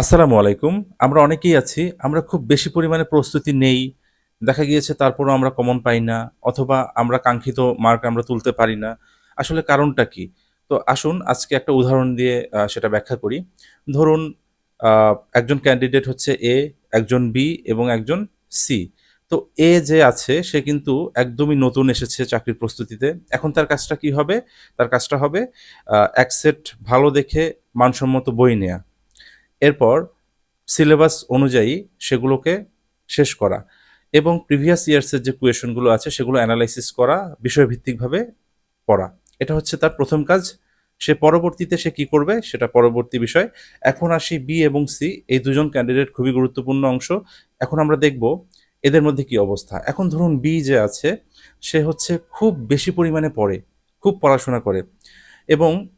আসসালামু আলাইকুম। আমরা অনেকেই আছি, আমরা খুব বেশি পরিমাণে প্রস্তুতি নেই। দেখা গিয়েছে তারপরও আমরা কমন পাই না, অথবা আমরা কাঙ্ক্ষিত মার্ক আমরা তুলতে পারি না। আসলে কারণটা কি? তো আসুন, আজকে একটা উদাহরণ দিয়ে সেটা ব্যাখ্যা করি। ধরুন একজন ক্যান্ডিডেট হচ্ছে এ একজন বি এবং একজন সি তো এ যে আছে, সে কিন্তু একদমই নতুন এসেছে চাকরির প্রস্তুতিতে। এখন তার কাজটা কি হবে? তার কাজটা হবে এক সেট ভালো দেখে মানসম্মত বই নেয়া। এরপর সিলেবাস অনুযায়ী সেগুলোকে শেষ করা এবং প্রিভিয়াস ইয়ার্সের যে কুয়েশনগুলো আছে সেগুলো অ্যানালাইসিস করা, বিষয়ভিত্তিকভাবে পড়া। এটা হচ্ছে তার প্রথম কাজ। সে পরবর্তীতে সে কি করবে সেটা পরবর্তী বিষয়। এখন আসি বি এবং সি, এই দুজন ক্যান্ডিডেট খুবই গুরুত্বপূর্ণ অংশ। এখন আমরা দেখব এদের মধ্যে কি অবস্থা। এখন ধরুন বি যে আছে, সে হচ্ছে খুব বেশি পরিমাণে পড়ে, খুব পড়াশোনা করে এবং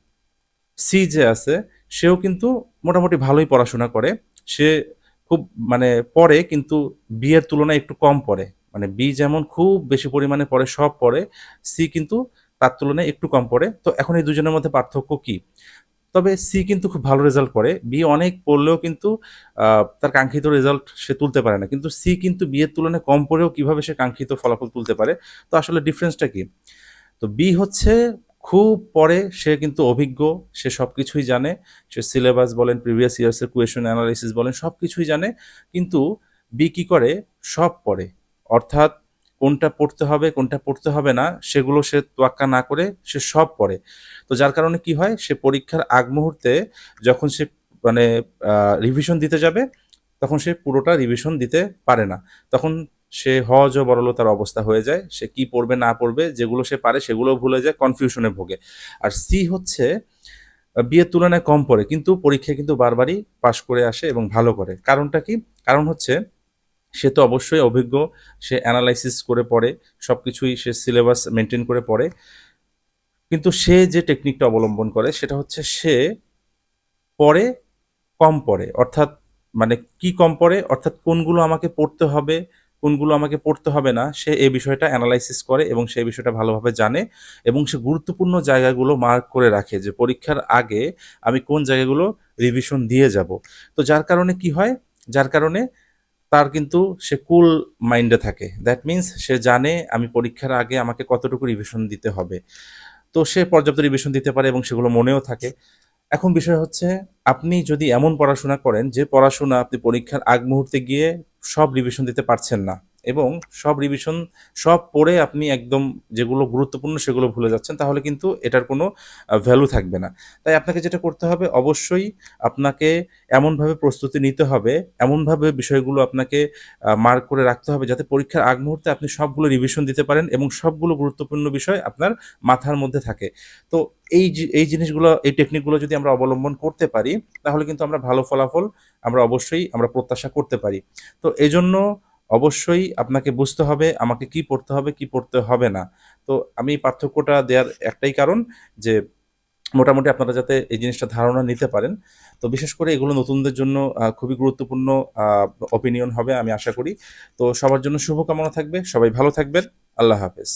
সি যে আছে, সেও কিন্তু মোটামুটি ভালোই পড়াশোনা করে। সে খুব মানে পড়ে কিন্তু বিয়ের তুলনায় একটু কম পড়ে। মানে বি যেমন খুব বেশি পরিমাণে পড়ে, সব পড়ে, সি কিন্তু তার তুলনায় একটু কম পড়ে। তো এখন এই দুজনের মধ্যে পার্থক্য কি? তবে সি কিন্তু খুব ভালো রেজাল্ট করে। বি অনেক পড়লেও কিন্তু তার কাঙ্ক্ষিত রেজাল্ট সে তুলতে পারে না। কিন্তু সি কিন্তু বিয়ের তুলনায় কম পড়েও কীভাবে সে কাঙ্ক্ষিত ফলাফল তুলতে পারে? তো আসলে ডিফারেন্সটা কি? তো বি হচ্ছে খুব পরে সে কিন্তু অভিজ্ঞ, সে সব কিছুই জানে। সে সিলেবাস বলেন প্রিভিয়াস ইয়ার্সের কুয়েশন অ্যানালাইসিস বলেন সব কিছুই জানে। কিন্তু বি কি করে? সব পড়ে। অর্থাৎ কোনটা পড়তে হবে, কোনটা পড়তে হবে না, সেগুলো সে তোয়াক্কা না করে সে সব পড়ে। তো যার কারণে কি হয়? সে পরীক্ষার আগ মুহূর্তে যখন সে মানে রিভিশন দিতে যাবে, তখন সে পুরোটা রিভিশন দিতে পারে না। তখন সে হজ ও বরলতার অবস্থা হয়ে যায়, সে কি পড়বে না পড়বে, যেগুলো সে পারে সেগুলো ভুলে যায় কনফিউশনে ভোগে। আর সি হচ্ছে বিয়ের তুলনায় কম পড়ে, কিন্তু পরীক্ষায় কিন্তু বারবারই পাশ করে আসে এবং ভালো করে। কারণটা কি? কারণ হচ্ছে, সে তো অবশ্যই অভিজ্ঞ, সে অ্যানালাইসিস করে পড়ে সব কিছুই সে সিলেবাস মেনটেন করে পড়ে, কিন্তু সে যে টেকনিকটা অবলম্বন করে, সেটা হচ্ছে সে পড়ে, কম পড়ে। অর্থাৎ মানে কি কম পড়ে? অর্থাৎ কোনগুলো আমাকে পড়তে হবে কোনগুলো আমাকে পড়তে হবে না, সে এই বিষয়টা অ্যানালাইসিস করে এবং সেই বিষয়টা ভালোভাবে জানে এবং সে গুরুত্বপূর্ণ জায়গাগুলো মার্ক করে রাখে যে পরীক্ষার আগে আমি কোন জায়গাগুলো রিভিশন দিয়ে যাব। তো যার কারণে কি হয়? যার কারণে তার কিন্তু সে কুল মাইন্ডে থাকে। দ্যাট মিন্স সে জানে আমি পরীক্ষার আগে আমাকে কতটুকু রিভিশন দিতে হবে। তো সে পর্যাপ্ত রিভিশন দিতে পারে এবং সেগুলো মনেও থাকে। এখন বিষয় হচ্ছে, আপনি যদি এমন পড়াশোনা করেন, যে পড়াশোনা আপনি পরীক্ষার আগ মুহূর্তে গিয়ে সব রিভিশন দিতে পারছেন না। এবং সব রিভিশন সব পড়ে আপনি একদম যেগুলো গুরুত্বপূর্ণ সেগুলো ভুলে যাচ্ছেন, তাহলে কিন্তু এটার কোনো ভ্যালু থাকবে না। তাই আপনাকে যেটা করতে হবে, অবশ্যই আপনাকে এমনভাবে প্রস্তুতি নিতে হবে, এমনভাবে বিষয়গুলো আপনাকে মার্ক করে রাখতে হবে যাতে পরীক্ষার আগ মুহূর্তে আপনি সবগুলো রিভিশন দিতে পারেন এবং সবগুলো গুরুত্বপূর্ণ বিষয় আপনার মাথার মধ্যে থাকে। তো এই এই জিনিসগুলো, এই টেকনিকগুলো যদি আমরা অবলম্বন করতে পারি, তাহলে কিন্তু আমরা ভালো ফলাফল আমরা অবশ্যই আমরা প্রত্যাশা করতে পারি। তো এজন্য অবশ্যই আপনাকে বুঝতে হবে, আমাকে কি পড়তে হবে, কি পড়তে হবে না। তো আমি পার্থক্যটা দেওয়ার একটাই কারণ যে, মোটামুটি আপনারা যাতে এই জিনিসটা ধারণা নিতে পারেন। তো বিশেষ করে এগুলো নতুনদের জন্য খুবই গুরুত্বপূর্ণ অপিনিয়ন হবে আমি আশা করি। তো সবার জন্য শুভকামনা থাকবে, সবাই ভালো থাকবেন, আল্লাহ হাফেজ।